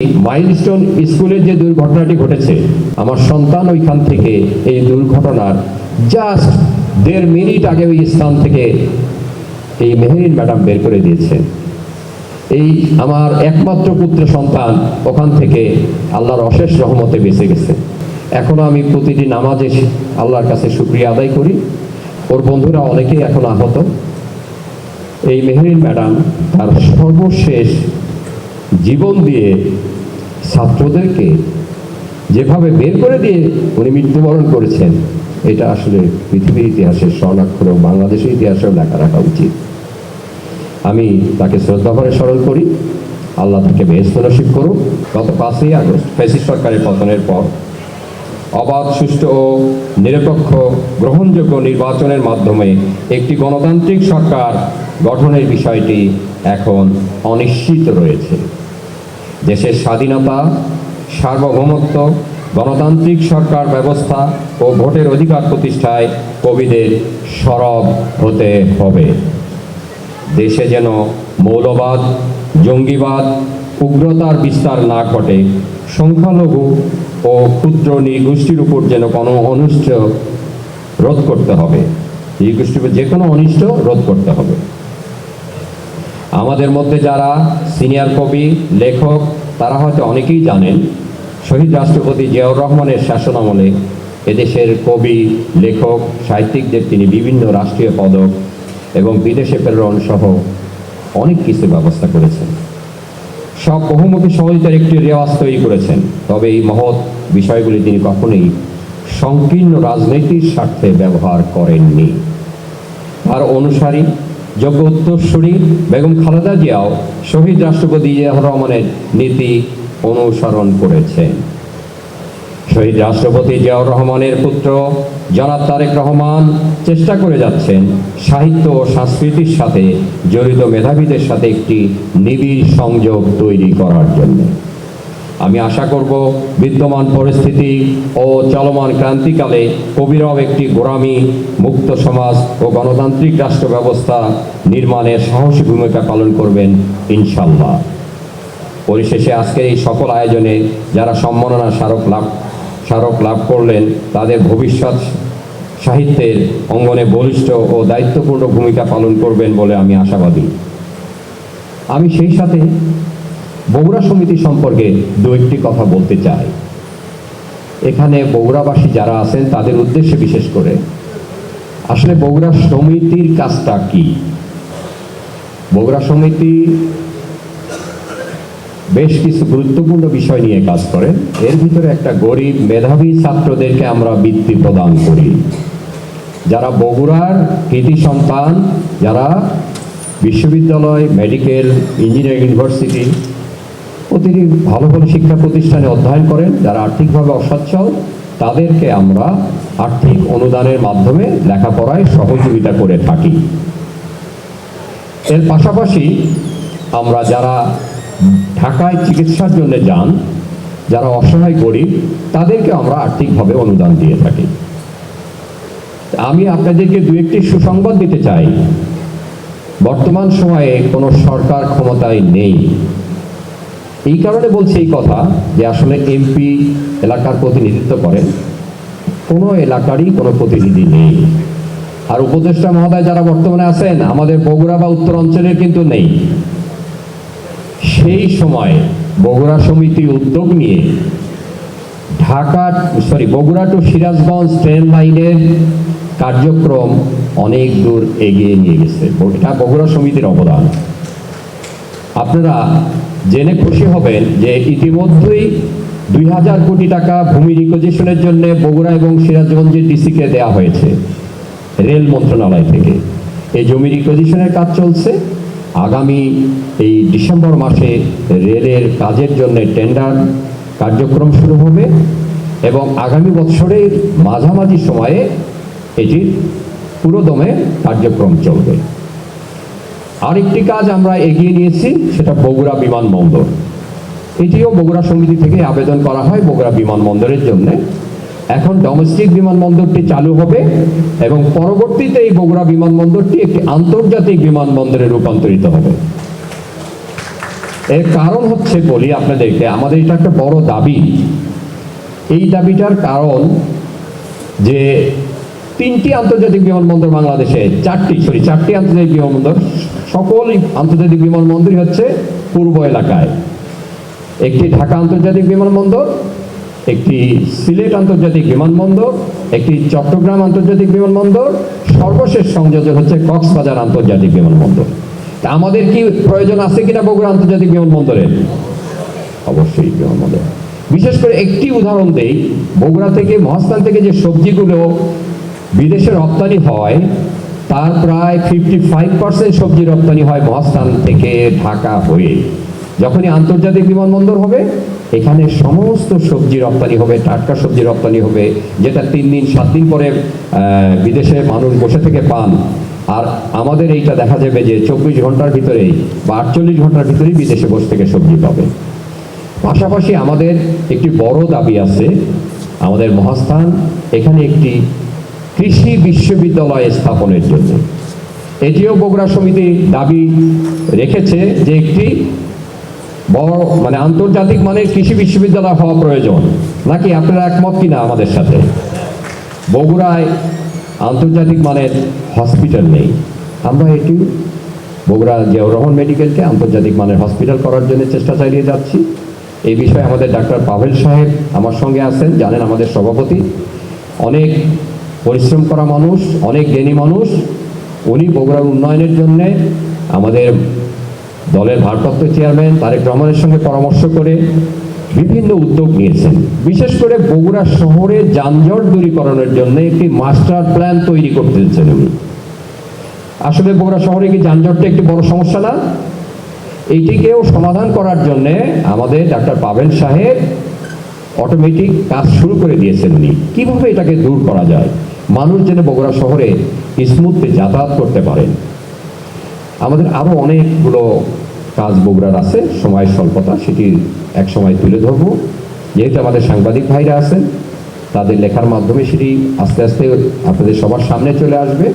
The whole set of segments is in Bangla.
মাইলস্টোন স্কুলের যে দুর্ঘটনাটি ঘটেছে, আমার সন্তান ওইখান থেকে এই দুর্ঘটনার জাস্ট দেড় মিনিট আগে ওই স্থান থেকে এই মেহরিন ম্যাডাম বের করে দিয়েছেন এই আমার একমাত্র পুত্র সন্তান ওখান থেকে আল্লাহর অশেষ রহমতে বেঁচে গেছে। এখনও আমি প্রতিটি নামাজে আল্লাহর কাছে শুক্রিয়া আদায় করি। ওর বন্ধুরা অনেকেই এখন আহত। এই মেহরিন ম্যাডাম তার সর্বশেষ জীবন দিয়ে ছাত্রদেরকে যেভাবে বের করে দিয়ে উনি মৃত্যুবরণ করেছেন, এটা আসলে পৃথিবীর ইতিহাসের স্বর্ণাক্ষর বাংলাদেশের ইতিহাসেও লেখা রাখা উচিত। আমি তাকে শ্রদ্ধাভরে স্মরণ করি। আল্লাহ তাকে বেহস্ত নসিব করুক। গত পাঁচই আগস্ট, ফেসিস সরকারের পতনের পর অবাধ, সুষ্ঠু ও নিরপেক্ষ গ্রহণযোগ্য নির্বাচনের মাধ্যমে একটি গণতান্ত্রিক সরকার গঠনের বিষয়টি এখন অনিশ্চিত রয়েছে। দেশের স্বাধীনতা, সার্বভৌমত্ব, গণতান্ত্রিক সরকার ব্যবস্থা ও ভোটের অধিকার প্রতিষ্ঠায় কবিদের সরব হতে হবে। দেশে যেন মৌলবাদ, জঙ্গিবাদ, উগ্রতার বিস্তার না ঘটে, সংখ্যালঘু ও ক্ষুদ্র নৃগোষ্ঠীর উপর যেন কোনো অনিষ্ট রোধ করতে হবে। নৃগোষ্ঠীর উপর যে কোনো অনিষ্ট রোধ করতে হবে। আমাদের মধ্যে যারা সিনিয়র কবি, লেখক, তারা হয়তো অনেকেই জানেন, শহীদ রাষ্ট্রপতি জিয়াউর রহমানের শাসনামলে এদেশের কবি, লেখক, সাহিত্যিকদের তিনি বিভিন্ন রাষ্ট্রীয় পদক এবং বিদেশে প্রেরণ সহ অনেক কিছু ব্যবস্থা করেছেন। সব বহুমুখী সহযোগিতার একটি রেওয়াজ তৈরি করেছেন, তবে এই মহৎ বিষয়গুলি তিনি কখনোই সংকীর্ণ রাজনীতির স্বার্থে ব্যবহার করেননি। তার অনুসারী যোগ্য উত্তরসূরি, বেগম খালেদা জিয়াও শহীদ রাষ্ট্রপতি জিয়াউর রহমানের নীতি অনুসরণ করেছেন শহীদ রাষ্ট্রপতি জিয়াউর রহমানের পুত্র জনাব তারেক রহমান চেষ্টা করে যাচ্ছেন সাহিত্য ও সংস্কৃতির সাথে জড়িত মেধাবীদের সাথে একটি নিবিড় সংযোগ তৈরি করার জন্য। আমি আশা করব বিদ্যমান পরিস্থিতি ও চলমান ক্রান্তিকালে কবিরাও একটি গোড়ামি মুক্ত সমাজ ও গণতান্ত্রিক রাষ্ট্র ব্যবস্থা নির্মাণের সাহসী ভূমিকা পালন করবেন, ইনশাল্লাহ। পরিশেষে আজকের এই সকল আয়োজনে যারা সম্মাননা স্মারক লাভ স্মারক লাভ করলেন, তাদের ভবিষ্যৎ সাহিত্যের অঙ্গনে বলিষ্ঠ ও দায়িত্বপূর্ণ ভূমিকা পালন করবেন বলে আমি আশাবাদী। আমি সেই সাথে বগুড়া সমিতি সম্পর্কে দু একটি কথা বলতে চাই। এখানে বগুড়াবাসী যারা আছেন, তাদের উদ্দেশ্যে বিশেষ করে। আসলে বগুড়া সমিতির কাজটা কি? বগুড়া সমিতি বেশ কিছু গুরুত্বপূর্ণ বিষয় নিয়ে কাজ করেন এর ভিতরে একটা গরিব মেধাবী ছাত্রদেরকে আমরা বৃত্তি প্রদান করি। যারা বগুড়ার কৃতি সন্তান, যারা বিশ্ববিদ্যালয়, মেডিকেল, ইঞ্জিনিয়ারিং, ইউনিভার্সিটি প্রতিটি ভালো ভালো শিক্ষা প্রতিষ্ঠানে অধ্যয়ন করেন, যারা আর্থিকভাবে অসচ্ছল, তাদেরকে আমরা আর্থিক অনুদানের মাধ্যমে লেখাপড়ায় সহযোগিতা করে থাকি। এর পাশাপাশি আমরা যারা ঢাকায় চিকিৎসার জন্য যান, যারা অসহায় গরিব, তাদেরকে আমরা আর্থিকভাবে অনুদান দিয়ে থাকি। আমি আপনাদেরকে দু একটি সুসংবাদ দিতে চাই। বর্তমান সময়ে কোনো সরকার ক্ষমতায় নেই। এই কারণে বলছি এই কথা যে আসলে এমপি এলাকার প্রতিনিধিত্ব করেন। কোনো এলাকারই কোনো প্রতিনিধি নেই। আর উপদেষ্টা মহোদয় যারা বর্তমানে আছেন, আমাদের বগুড়া বা উত্তর অঞ্চলের কিন্তু নেই। সেই সময় বগুড়া সমিতি উদ্যোগ নিয়ে Dhaka, sorry, Bogura to Sirajganj train লাইনের কার্যক্রম অনেক দূর এগিয়ে নিয়ে গেছে। এটা বগুড়া সমিতির অবদান। আপনারা জেনে খুশি হবেন যে ইতিমধ্যেই দুই হাজার কোটি টাকা ভূমি রিকোজিশনের জন্য বগুড়া এবং সিরাজগঞ্জের ডিসিকে দেওয়া হয়েছে রেল মন্ত্রণালয় থেকে। এই জমি রিকোজিশনের কাজ চলছে। আগামী এই ডিসেম্বর মাসে রেলের কাজের জন্য টেন্ডার কার্যক্রম শুরু হবে এবং আগামী বছরের মাঝামাঝি সময়ে এটির পুরোদমে কার্যক্রম চলবে। আরেকটি কাজ আমরা এগিয়ে নিয়েছি, সেটা বগুড়া বিমানবন্দর। এটিও বগুড়া সমিতি থেকে আবেদন করা হয় বগুড়া বিমানবন্দরের জন্য। এখন ডোমেস্টিক বিমানবন্দরটি চালু হবে এবং পরবর্তীতে এই বগুড়া বিমানবন্দরটি একটি আন্তর্জাতিক বিমানবন্দরে রূপান্তরিত হবে। এর কারণ হচ্ছে বলি আপনাদেরকে, আমাদের এটা একটা বড় দাবি। এই দাবিটার কারণ যে তিনটি আন্তর্জাতিক বিমানবন্দর বাংলাদেশে, চারটি সরি চারটি আন্তর্জাতিক বিমানবন্দর। সকল আন্তর্জাতিক বিমানবন্দরই হচ্ছে পূর্ব এলাকায়। একটি ঢাকা আন্তর্জাতিক বিমানবন্দর, একটি সিলেট আন্তর্জাতিক বিমানবন্দর, একটি চট্টগ্রাম আন্তর্জাতিক বিমানবন্দর, সর্বশেষ সংযোজন হচ্ছে কক্সবাজার আন্তর্জাতিক বিমানবন্দর। তা আমাদের কি প্রয়োজন আছে কিনা বগুড়া আন্তর্জাতিক বিমানবন্দরের অবশ্যই বিমানবন্দর। বিশেষ করে একটি উদাহরণ দেই, বগুড়া থেকে মহাস্থান থেকে যে সবজিগুলো বিদেশে রপ্তানি হয়, তার প্রায় ফিফটি ফাইভ পার্সেন্ট সবজি রপ্তানি হয় মহাস্থান থেকে ঢাকা হয়ে। যখনই আন্তর্জাতিক বিমানবন্দর হবে, এখানে সমস্ত সবজি রপ্তানি হবে, টাটকা সবজি রপ্তানি হবে, যেটা তিন দিন, সাত দিন পরে বিদেশে মানুষ বসে থেকে পান। আর আমাদের এইটা দেখা যাবে যে চব্বিশ ঘণ্টার ভিতরেই বা আটচল্লিশ ঘণ্টার ভিতরেই বিদেশে বসে থেকে সবজি পাবে। পাশাপাশি আমাদের একটি বড় দাবি আছে, আমাদের মহাস্থান এখানে একটি কৃষি বিশ্ববিদ্যালয় স্থাপনের জন্য। এটিও বগুড়া সমিতি দাবি রেখেছে যে একটি বড় মানে আন্তর্জাতিক মানের কৃষি বিশ্ববিদ্যালয় হওয়া প্রয়োজন। নাকি আপনারা একমত কিনা আমাদের সাথে? বগুড়ায় আন্তর্জাতিক মানের হসপিটাল নেই। আমরা এটি বগুড়া জিয়াউর রহমান মেডিকেলকে আন্তর্জাতিক মানের হসপিটাল করার জন্য চেষ্টা চালিয়ে যাচ্ছি। এই বিষয়ে আমাদের ডাক্তার পাভেল সাহেব আমার সঙ্গে আছেন, জানেন আমাদের সভাপতি। অনেক পরিশ্রম করা মানুষ, অনেক জ্ঞানী মানুষ। উনি বগুড়ার উন্নয়নের জন্যে আমাদের দলের ভারপ্রাপ্ত চেয়ারম্যান তারেক রহমানের সঙ্গে পরামর্শ করে বিভিন্ন উদ্যোগ নিয়েছেন। বিশেষ করে বগুড়া শহরে যানজট দূরীকরণের জন্য একটি মাস্টার প্ল্যান তৈরি করতে দিচ্ছেন উনি। আসলে বগুড়া শহরে কি যানজটটা একটি বড় সমস্যা না? এইটিকেও সমাধান করার জন্যে আমাদের ডাক্তার পাবেন সাহেব অটোমেটিক কাজ শুরু করে দিয়েছেন উনি। কীভাবে এটাকে দূর করা যায়? মানুষ যেন বগুড়া শহরে স্মুথলি যাতায়াত করতে পারেন আমাদের আরও অনেকগুলো কাজ বগুড়ার আছে, সময়ের স্বল্পতা সেটি এক সময় তুলে ধরব। যেহেতু আমাদের সাংবাদিক ভাইরা আছেন, তাদের লেখার মাধ্যমে সেটি আস্তে আস্তে আপনাদের সবার সামনে চলে আসবে।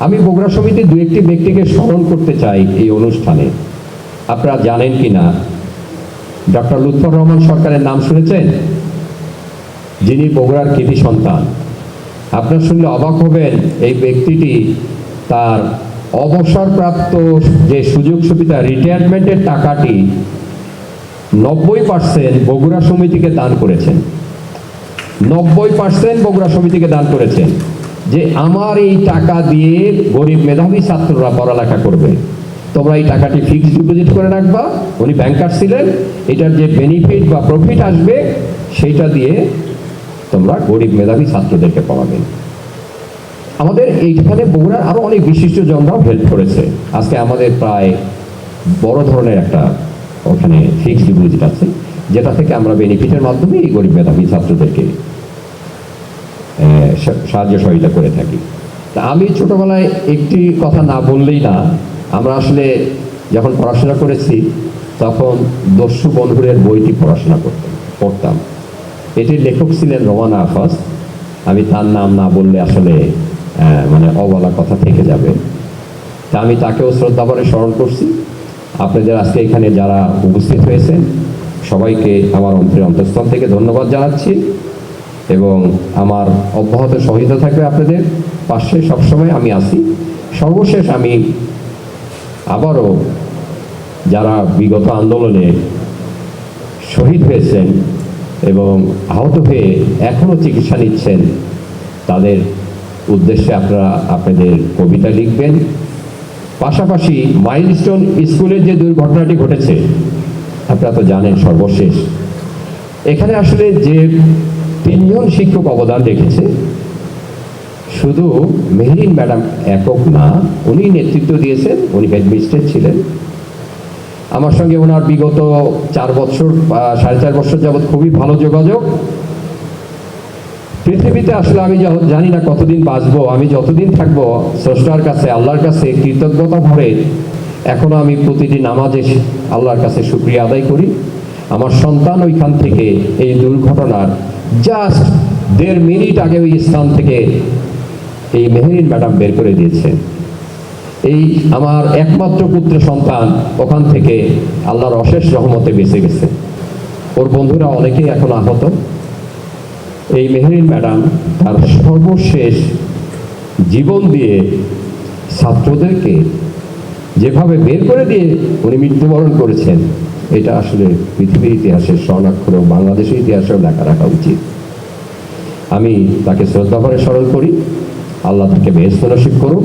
আমি বগুড়া সমিতির দু একটি ব্যক্তিকে স্মরণ করতে চাই এই অনুষ্ঠানে। আপনারা জানেন কি না ডক্টর লুৎফর রহমান সরকারের নাম শুনেছেন? যিনি বগুড়ার কৃতি সন্তান। আপনার শুনলে অবাক হবেন, এই ব্যক্তিটি তার অবসরপ্রাপ্ত যে সুযোগ সুবিধা রিটায়ারমেন্টের টাকাটি নব্বই পার্সেন্ট বগুড়া সমিতিকে দান করেছেন। নব্বই পার্সেন্ট বগুড়া সমিতিকে দান করেছেন যে আমার এই টাকা দিয়ে গরিব মেধাবী ছাত্ররা পড়ালেখা করবে। তোমরা এই টাকাটি ফিক্সড ডিপোজিট করে রাখবা। উনি ব্যাংকার ছিলেন। এটার যে বেনিফিট বা প্রফিট আসবে সেইটা দিয়ে তোমরা গরিব মেধাবী ছাত্রদেরকে পড়াবেন আমাদের এইখানে বগুড়ার আরও অনেক বিশিষ্ট জনরাও হেল্প করেছে। আজকে আমাদের প্রায় বড় ধরনের একটা ওখানে ফিক্সড ডিপোজিট আছে, যেটা থেকে আমরা বেনিফিটের মাধ্যমে এই গরিব মেধাবী ছাত্রদেরকে সাহায্য সহযোগিতা করে থাকি। তা আমি ছোটবেলায় একটি কথা না বললেই না, আমরা আসলে যখন পড়াশোনা করেছি, তখন দস্যু বন্ধুরের বইটি পড়াশোনা করতাম, পড়তাম। এটির লেখক ছিলেন রোমানা আফাস। আমি তার নাম না বললে আসলে মানে অবলা কথা থেকে যাবে। তা আমি তাকেও শ্রদ্ধা করে স্মরণ করছি। আপনাদের আজকে এখানে যারা উপস্থিত হয়েছেন, সবাইকে আমার অন্তরের অন্তঃস্থল থেকে ধন্যবাদ জানাচ্ছি এবং আমার অব্যাহত সহিত থাকবে আপনাদের পাশে। সবসময় আমি আছি। সর্বশেষ আমি আবারও যারা বিগত আন্দোলনে শহীদ হয়েছেন এবং আহত হয়ে এখনও চিকিৎসা নিচ্ছেন, তাদের উদ্দেশ্যে আপনারা আপনাদের কবিতা লিখবেন। পাশাপাশি মাইলস্টোন স্কুলের যে দুর্ঘটনাটি ঘটেছে, আপনারা তো জানেন সর্বশেষ। এখানে আসলে যে তিনজন শিক্ষক অবদান রেখেছে, শুধু মেহরিন ম্যাডাম একক না উনি নেতৃত্ব দিয়েছেন, উনি হেডমিস্ট্রেস ছিলেন। আমার সঙ্গে ওনার বিগত চার বছর সাড়ে চার বছর যাবৎ খুবই ভালো যোগাযোগ। পৃথিবীতে আসলে আমি জানি না কতদিন বাঁচবো, আমি যতদিন থাকব, স্রষ্টার কাছে, আল্লাহর কাছে কৃতজ্ঞতা ভরে এখনও আমি প্রতিটি নামাজে আল্লাহর কাছে শুক্রিয়া আদায় করি। আমার সন্তান ওইখান থেকে এই দুর্ঘটনার জাস্ট দেড় মিনিট আগে ওই স্থান থেকে এই মেহরিন ম্যাডাম বের করে দিয়েছেন। এই আমার একমাত্র পুত্র সন্তান ওখান থেকে আল্লাহর অশেষ রহমতে বেঁচে গেছে। ওর বন্ধুরা অনেকেই এখন আহত। এই মেহরিন ম্যাডাম তার সর্বশেষ জীবন দিয়ে ছাত্রদেরকে যেভাবে বের করে দিয়ে উনি মৃত্যুবরণ করেছেন, এটা আসলে পৃথিবীর ইতিহাসের স্বর্ণাক্ষর বাংলাদেশের ইতিহাসেও লেখা রাখা উচিত। আমি তাকে শ্রদ্ধা করে স্মরণ করি। আল্লাহ তাকে বেশ নসিব করুক।